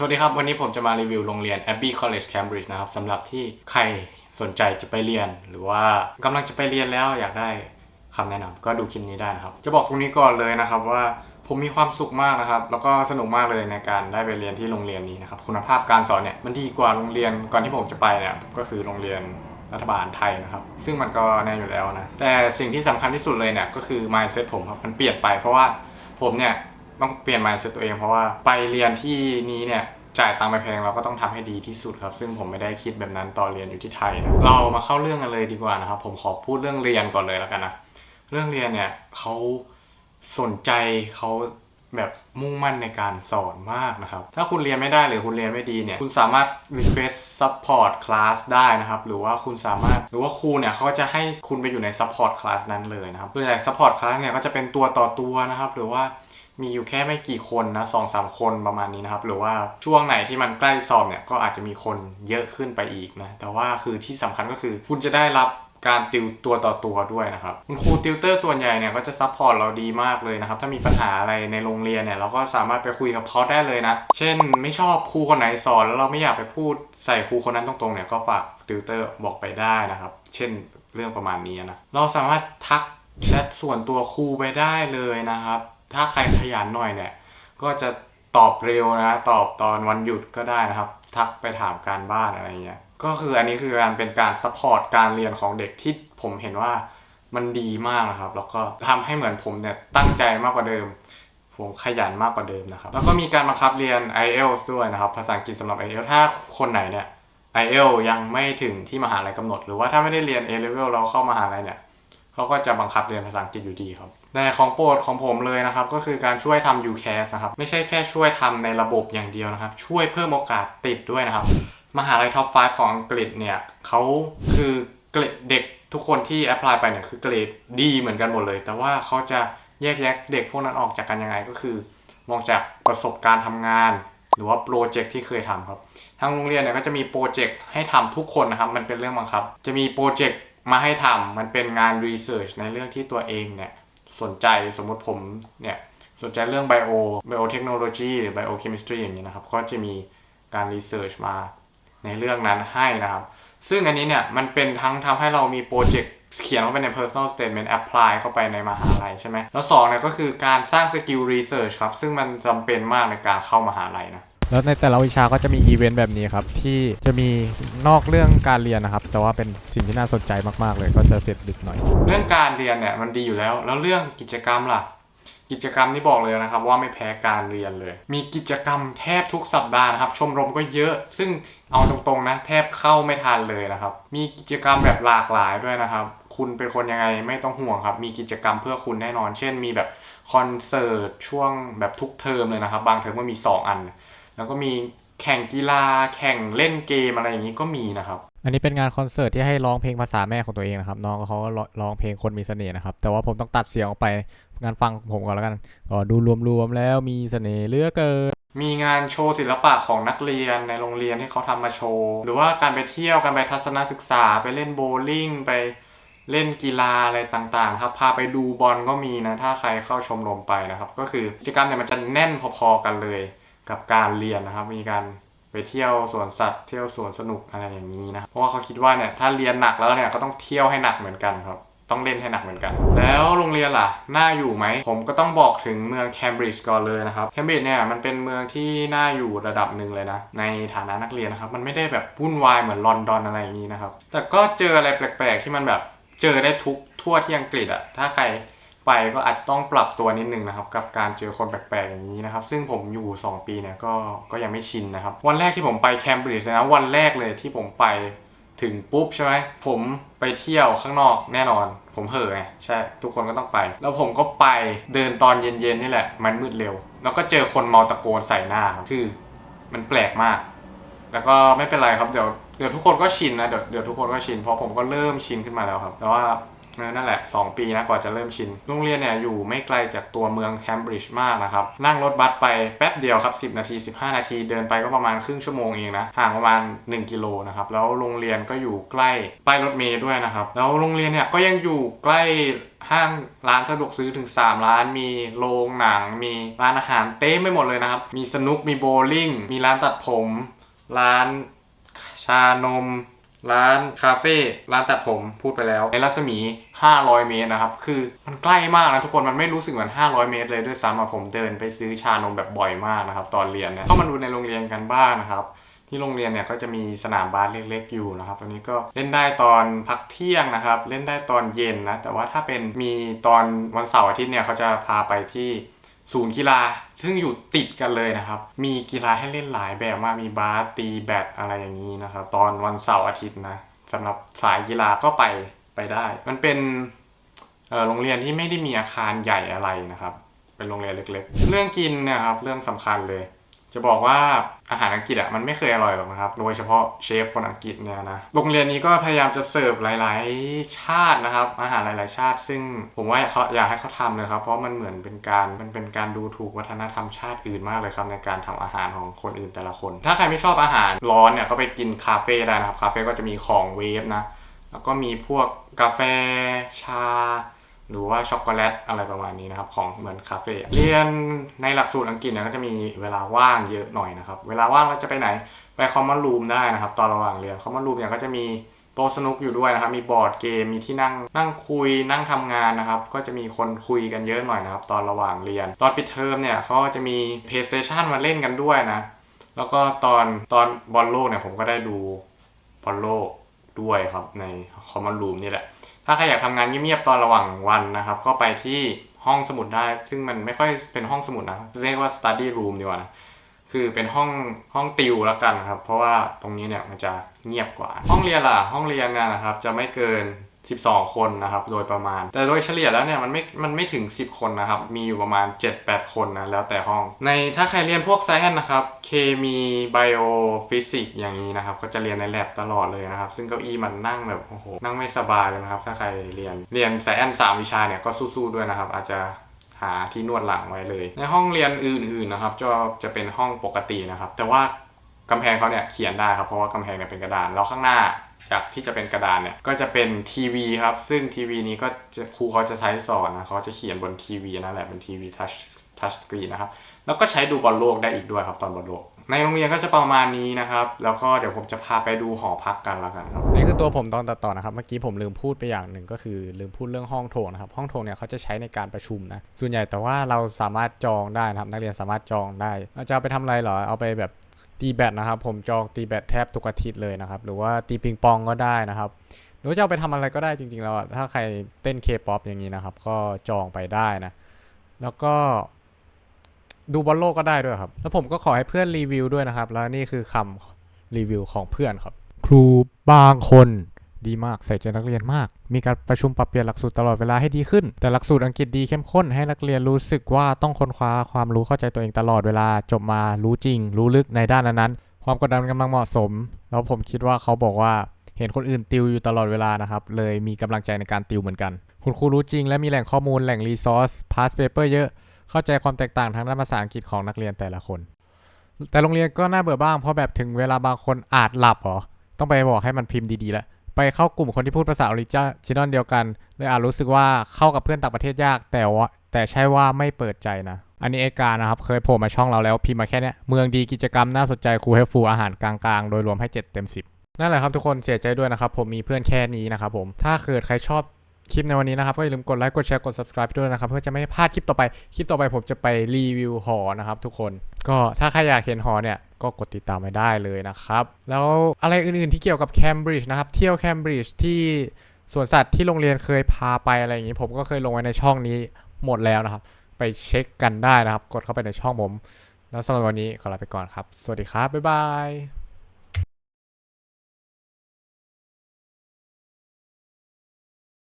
สวัสดีครับ วันนี้ผมจะมารีวิวโรงเรียน Abbey College Cambridge นะครับสำหรับที่ใครสนใจจะไปเรียน หรือว่ากำลังจะไปเรียนแล้วอยากได้คำแนะนำก็ดูคลิปนี้ได้นะครับ จะบอกตรงนี้ก่อนเลยนะครับว่าผมมีความสุขมากนะครับ แล้วก็สนุกมากเลยในการได้ไปเรียนที่โรงเรียนนี้นะครับ คุณภาพการสอนเนี่ยมันดีกว่าโรงเรียนก่อนที่ผมจะไปเนี่ยก็คือโรงเรียนรัฐบาลไทยนะครับ ซึ่งมันก็แน่อยู่แล้วนะแต่สิ่งที่สำคัญที่สุดเลยเนี่ยก็คือ mindset ผมครับมันเปลี่ยนไปเพราะว่าผมเนี่ย ต้องเปลี่ยน mindset ตัวเองเพราะว่าไปเรียนที่นี้เนี่ยจ่ายตังค์ไปแพงเราก็ต้องทำให้ดีที่สุดครับ ซึ่งผมไม่ได้คิดแบบนั้นตอนเรียนอยู่ที่ไทยนะเรามาเข้าเรื่องกันเลยดีกว่านะครับ ผมขอพูดเรื่องเรียนก่อนเลยแล้วกันนะเรื่องเรียนเนี่ยเขาสนใจเขาแบบมุ่งมั่นในการสอนมากนะครับ ถ้าคุณเรียนไม่ได้หรือคุณเรียนไม่ดีเนี่ย คุณสามารถ request support class ได้นะครับ หรือว่าคุณสามารถ หรือว่าครูเนี่ยเขาก็จะให้คุณไปอยู่ใน support class นั้นเลยนะครับส่วนใหญ่ support class เนี่ยก็จะเป็นตัวต่อตัวนะครับ หรือว่า มีอยู่แค่ไม่กี่คนนะสองสามคนประมาณนี้นะครับ หรือว่าช่วงไหนที่มันใกล้สอบเนี่ยก็อาจจะมีคนเยอะขึ้นไปอีกนะ แต่ว่าคือที่สำคัญก็คือ คุณจะได้รับการติวตัวต่อตัวด้วยนะครับคุณครูติวเตอร์ส่วนใหญ่เนี่ยก็จะซัพพอร์ตเราดีมากเลยนะครับ ถ้ามีปัญหาอะไรในโรงเรียนเนี่ยเราก็สามารถไปคุยกับเขาได้เลยนะ เช่นไม่ชอบครูคนไหนสอนแล้วเราไม่อยากไปพูดใส่ครูคนนั้นตรงๆเนี่ยก็ฝากติวเตอร์บอกไปได้นะครับ เช่นเรื่องประมาณนี้นะเราสามารถทักแชทส่วนตัวครูไปได้เลยนะครับ ถ้าใครขยันหน่อยเนี่ย ก็จะตอบเร็วนะตอบตอนวันหยุดก็ได้นะครับ ทักไปถามการบ้านอะไรเงี้ยก็คืออันนี้คือการเป็นการซัพพอร์ตการเรียนของเด็กที่ผมเห็นว่ามันดีมากนะครับ แล้วก็ทำให้เหมือนผมเนี่ยตั้งใจมากกว่าเดิม ผมขยันมากกว่าเดิมนะครับ แล้วก็มีการบังคับเรียน IELTS ด้วยนะครับ ภาษาอังกฤษสำหรับ IELTS ถ้าคนไหนเนี่ย IELTS ยังไม่ถึงที่มหาลัยกำหนด หรือว่าถ้าไม่ได้เรียน A level เราเข้ามหาลัยเนี่ย เขาก็จะบังคับเรียนภาษาอังกฤษอยู่ดีครับแต่ของโปรดของผมเลยนะครับ ก็คือการช่วยทำ UCAS นะครับ ไม่ใช่แค่ช่วยทำในระบบอย่างเดียวนะครับ ช่วยเพิ่มโอกาสติดด้วยนะครับ มหาลัยท็อป 5 ของอังกฤษเนี่ยเขาคือเกรดเด็กทุกคนที่แอพพลายไปเนี่ยคือเกรดดีเหมือนกันหมดเลย แต่ว่าเขาจะแยกแยะเด็กพวกนั้นออกจากกันยังไงก็คือ มองจากประสบการณ์ทำงาน หรือว่าโปรเจกต์ที่เคยทำครับทางโรงเรียนเนี่ยก็จะมีโปรเจกต์ให้ทำทุกคนนะครับ มันเป็นเรื่องบังคับ จะมีโปรเจกต์ มาให้ทำมันเป็นงานรีเสิร์ชในเรื่องที่ตัวเองเนี่ยสนใจสมมติผมเนี่ยสนใจเรื่องไบโอไบโอเทคโนโลยีหรือไบโอเคมิสตรีอย่างนี้นะครับ ก็จะมีการรีเสิร์ชมาในเรื่องนั้นให้นะครับ ซึ่งอันนี้เนี่ยมันเป็นทั้งทำให้เรามีโปรเจกต์เขียนเข้าไปใน personal statement apply เข้าไปในมหาลัยใช่ไหมแล้วสองเนี่ยก็คือการสร้างสกิลรีเสิร์ชครับ ซึ่งมันจำเป็นมากในการเข้ามหาลัยนะ แล้วในแต่ละวิชาก็จะมีอีเวนต์แบบนี้ครับ ที่จะมีนอกเรื่องการเรียนนะครับ แต่ว่าเป็นสิ่งที่น่าสนใจมากๆ เลยก็จะเสร็จดึกหน่อย เรื่องการเรียนเนี่ยมันดีอยู่แล้ว แล้วเรื่องกิจกรรมล่ะ กิจกรรมนี่บอกเลยนะครับ ว่าไม่แพ้การเรียนเลย มีกิจกรรมแทบทุกสัปดาห์นะครับ ชมรมก็เยอะ ซึ่งเอาตรงๆนะ แทบเข้าไม่ทันเลยนะครับ มีกิจกรรมแบบหลากหลายด้วยนะครับ คุณเป็นคนยังไงไม่ต้องห่วงครับ มีกิจกรรมเพื่อคุณแน่นอน เช่น มีแบบคอนเสิร์ตช่วงแบบทุกเทอมเลยนะครับ บางเทอมก็มี 2 อัน แล้วก็มีแข่งกีฬาแข่งเล่นเกมอะไรอย่างนี้ก็มีนะครับอันนี้เป็นงานคอนเสิร์ตที่ให้ร้องเพลงภาษาแม่ของตัวเองนะครับน้องเขาก็ร้องเพลงคนมีเสน่ห์นะครับแต่ว่าผมต้องตัดเสียงออกไปงานฟังผมก่อนแล้วกันก็ดูรวมๆแล้วมีเสน่ห์เหลือเกินมีงานโชว์ศิลปะของนักเรียนในโรงเรียนที่เขาทำมาโชว์ หรือว่าการไปเที่ยวการไปทัศนศึกษาไปเล่นโบว์ลิ่งไปเล่นกีฬาอะไรต่างๆ ครับ พาไปดูบอลก็มีนะ ถ้าใครเข้าชมรมไปนะครับ ก็คือกิจกรรมเนี่ยมันจะแน่นพอๆกันเลย กับการเรียนนะครับ มีการไปเที่ยวสวนสัตว์เที่ยวสวนสนุกอะไรอย่างนี้นะเพราะว่าเขาคิดว่าเนี่ยถ้าเรียนหนักแล้วเนี่ยก็ต้องเที่ยวให้หนักเหมือนกันครับต้องเล่นให้หนักเหมือนกัน แล้วโรงเรียนล่ะ น่าอยู่ไหม ผมก็ต้องบอกถึงเมืองแคมบริดจ์ก่อนเลยนะครับ แคมบริดจ์เนี่ยมันเป็นเมืองที่น่าอยู่ระดับหนึ่งเลยนะ ในฐานะนักเรียนนะครับ มันไม่ได้แบบวุ่นวายเหมือนลอนดอนอะไรอย่างนี้นะครับ แต่ก็เจออะไรแปลกๆ ที่มันแบบเจอได้ทุกทั่วที่อังกฤษอะถ้าใคร ไปก็อาจจะต้องปรับตัวนิดนึงนะครับ กับการเจอคนแปลกๆอย่างนี้นะครับ ซึ่งผมอยู่ 2 ปีเนี่ยก็ก็ยังไม่ชินนะครับ วันแรกที่ผมไปแคมบริดจ์นะวันแรกเลยที่ผมไปถึงปุ๊บใช่ไหมผมไปเที่ยวข้างนอกแน่นอน ผมเห่อไงใช่ ทุกคนก็ต้องไป แล้วผมก็ไปเดินตอนเย็นๆนี่แหละ มันมืดเร็ว แล้วก็เจอคนเมาตะโกนใส่หน้าคือมันแปลกมาก แต่ก็ไม่เป็นไรครับเดี๋ยวเดี๋ยวทุกคนก็ชินนะเดี๋ยวเดี๋ยวทุกคนก็ชินเพราะผมก็เริ่มชินขึ้นมาแล้วครับ แต่ว่า นั่นแหละ 2 ปีนะกว่าจะเริ่มชิน โรงเรียนเนี่ยอยู่ไม่ไกลจากตัวเมืองแคมบริดจ์มากนะครับ นั่งรถบัสไปแป๊บเดียวครับ 10 นาที 15 นาที เดินไปก็ประมาณครึ่งชั่วโมงเองนะ ห่างประมาณ 1 กิโลนะครับ แล้วโรงเรียนก็อยู่ใกล้ป้ายรถเมล์ด้วยนะครับ แล้วโรงเรียนเนี่ยก็ยังอยู่ใกล้ห้างร้านสะดวกซื้อถึง 3 ร้าน มีโรงหนัง มีร้านอาหารเต็มไปหมดเลยนะครับ มีสนุก มีโบลิ่ง มีร้านตัดผม ร้านชานม ร้านคาเฟ่ร้านตัดผมพูดไปแล้ว ในรัศมี 500 เมตรนะครับ คือมันใกล้มากนะทุกคนมันไม่รู้สึกเหมือน 500 เมตรเลยด้วยซ้ำอะผมเดินไปซื้อชานมแบบบ่อยมากนะครับ ตอนเรียนเนี่ยเข้ามาดูในโรงเรียนกันบ้างนะครับ ที่โรงเรียนเนี่ยก็จะมีสนามบาสเล็กๆอยู่นะครับตรงนี้ก็เล่นได้ตอนพักเที่ยงนะครับ เล่นได้ตอนเย็นนะแต่ว่าถ้าเป็นมีตอนวันเสาร์อาทิตย์เนี่ยเขาจะพาไปที่ ศูนย์กีฬา ซึ่งอยู่ติดกันเลยนะครับ มีกีฬาให้เล่นหลายแบบมาก มีบาสตีแบดอะไรอย่างนี้นะครับ ตอนวันเสาร์อาทิตย์นะสำหรับสายกีฬาก็ไปไปได้ มันเป็นโรงเรียนที่ไม่ได้มีอาคารใหญ่อะไรนะครับ เป็นโรงเรียนเล็ก ๆ เรื่องกินนะครับ เรื่องสำคัญเลย จะบอกว่าอาหารอังกฤษอะมันไม่เคยอร่อยหรอกนะครับ โดยเฉพาะเชฟคนอังกฤษเนี่ยนะ โรงเรียนนี้ก็พยายามจะเสิร์ฟหลาย ๆ ชาตินะครับ อาหารหลาย ๆ ชาติ ซึ่งผมว่าเขาอยากให้เขาทำเลยครับ เพราะมันเหมือนเป็นการมันเป็นการดูถูกวัฒนธรรมชาติอื่นมากเลยครับในการทำอาหารของคนอื่นแต่ละคน ถ้าใครไม่ชอบอาหารร้อนเนี่ยก็ไปกินคาเฟ่ได้นะครับ คาเฟ่ก็จะมีของเวฟนะ แล้วก็มีพวกกาแฟชา หรือว่าช็อกโกแลตอะไรประมาณนี้นะครับของเหมือนคาเฟ่เรียนในหลักสูตรอังกฤษเนี่ยก็จะมีเวลาว่างเยอะหน่อยนะครับเวลาว่างเราจะไปไหนไปคอมมอนรูมได้นะครับ ตอนระหว่างเรียนคอมมอนรูมเนี่ยก็จะมีโต๊ะสนุกอยู่ด้วยนะครับ มีบอร์ดเกมมีที่นั่งนั่งคุยนั่งทำงานนะครับ ก็จะมีคนคุยกันเยอะหน่อยนะครับ ตอนระหว่างเรียน ตอนปิดเทอมเนี่ยเขาจะมี PlayStation มาเล่นกันด้วยนะ แล้วก็ตอนตอนบอลโลกเนี่ยผมก็ได้ดูบอลโลกด้วยครับในคอมมอนรูมนี่แหละ ถ้าใครอยากทำงานเงียบๆตอนระหว่างวันนะครับ ก็ไปที่ห้องสมุดได้ ซึ่งมันไม่ค่อยเป็นห้องสมุดนะ เรียกว่า study room ดีกว่านะคือเป็นห้องห้องติวแล้วกันครับ เพราะว่าตรงนี้เนี่ยมันจะเงียบกว่า ห้องเรียนล่ะ ห้องเรียนเนี่ยนะครับ จะไม่เกิน 12 คนนะครับโดยประมาณ แต่โดยเฉลี่ยแล้วเนี่ยมันไม่ มันไม่ถึง 10 คนนะครับ มีอยู่ประมาณ 7-8 คนนะแล้วแต่ห้อง ในถ้าใครเรียนพวกไซ e นนะครับ เคมีไบโอฟิสิกอย่างนี้นะครับ ก็จะเรียนในแลบตลอดเลยนะครับ ซึ่งเก้าอี้มันนั่งแบบโอ้โหนั่งไม่สบายเลยนะครับ ถ้าใครเรียนเรียนไซ e สามวิชาเนี่ยก็สู้ๆด้วยนะครับ อาจจะหาที่นวดหลังไว้เลย ในห้องเรียนอื่นๆนะครับจะจะเป็นห้องปกตินะครับ แต่ว่ากำแพงเขาเนี่ยเขียนได้ครับเพราะว่ากำแพงเนี่ยเป็นกระดานแล้วข้างหน้า จากที่จะเป็นกระดานเนี่ยก็จะเป็นทีวีครับ ซึ่งทีวีนี้ก็ครูเขาจะใช้สอนนะเขาจะเขียนบนทีวีนั่นแหละเป็นทีวีทัชทัชสกรีนนะครับแล้วก็ใช้ดูบอลโลกได้อีกด้วยครับตอนบอลโลกในโรงเรียนก็จะประมาณนี้นะครับ แล้วก็เดี๋ยวผมจะพาไปดูหอพักกันแล้วกันครับนี่คือตัวผมตอนตัดต่อนะครับ เมื่อกี้ผมลืมพูดไปอย่างหนึ่งก็คือลืมพูดเรื่องห้องโถงนะครับ ห้องโถงเนี่ยเขาจะใช้ในการประชุมนะ ส่วนใหญ่แต่ว่าเราสามารถจองได้นะครับ นักเรียนสามารถจองได้จะเอาไปทำอะไรเหรอ เอาไปแบบ ตีแบดนะครับผมจองตีแบดแทบทุกอาทิตย์เลยนะครับ หรือว่าตีปิงปองก็ได้นะครับหรือว่าจะเอาไปทำอะไรก็ได้จริงๆแล้วถ้าใครเต้นเคป๊อปอย่างนี้นะครับ ก็จองไปได้นะ แล้วก็ดูบอลโลกก็ได้ด้วยครับ แล้วผมก็ขอให้เพื่อนรีวิวด้วยนะครับ แล้วนี่คือคำรีวิวของเพื่อนครับ ครูบางคน ดีมากใส่ใจนักเรียนมาก มีการประชุมปรับเปลี่ยนหลักสูตรตลอดเวลาให้ดีขึ้น แต่หลักสูตรอังกฤษดีเข้มข้นให้นักเรียนรู้สึกว่าต้องค้นคว้าความรู้เข้าใจตัวเองตลอดเวลาจบมารู้จริง รู้ลึกในด้านนั้นๆความกดดันกำลังเหมาะสม แล้วผมคิดว่าเขาบอกว่าเห็นคนอื่นติวอยู่ตลอดเวลานะครับ เลยมีกำลังใจในการติวเหมือนกัน คุณครูรู้จริงและมีแหล่งข้อมูลแหล่งรีซอสพาสเปเปอร์เยอะ เข้าใจความแตกต่างทางด้านภาษาอังกฤษของนักเรียนแต่ละคน แต่โรงเรียนก็น่าเบื่อบ้างเพราะแบบถึงเวลาบางคนอาจหลับเหรอ ต้องไปบอกให้มันพิมพ์ดีๆแล้ว ไปเข้ากลุ่มคนที่พูดภาษาออริจินอลเดียวกันเลยอาจรู้สึกว่าเข้ากับเพื่อนต่างประเทศยาก แต่ว่าแต่ใช่ว่าไม่เปิดใจนะ อันนี้เอกานะครับเคยโผล่มาช่องเราแล้วพิมพ์มาแค่เนี้ยเมืองดีกิจกรรมน่าสนใจครูให้ฟูอาหารกลางๆ โดยรวมให้ 7 เต็ม 10 นั่นแหละครับทุกคนเสียใจด้วยนะครับผมมีเพื่อนแค่นี้นะครับผมถ้าเกิดใครชอบคลิปในวันนี้นะครับก็อย่าลืมกดไลค์กดแชร์กด subscribe ด้วยนะครับเพื่อจะไม่พลาดคลิปต่อไปคลิปต่อไปผมจะไปรีวิวหอนะครับทุกคนก็ถ้าใครอยากเห็นหอเนี่ย ก็กดติดตามไปได้เลยนะครับ แล้วอะไรอื่นๆที่เกี่ยวกับแคมบริดจ์นะครับเที่ยวแคมบริดจ์ที่สวนสัตว์ที่โรงเรียนเคยพาไปอะไรอย่างนี้ ผมก็เคยลงไว้ในช่องนี้หมดแล้วนะครับ ไปเช็คกันได้นะครับ กดเข้าไปในช่องผม แล้วสำหรับวันนี้ขอลาไปก่อนครับ สวัสดีครับ บ๊ายบาย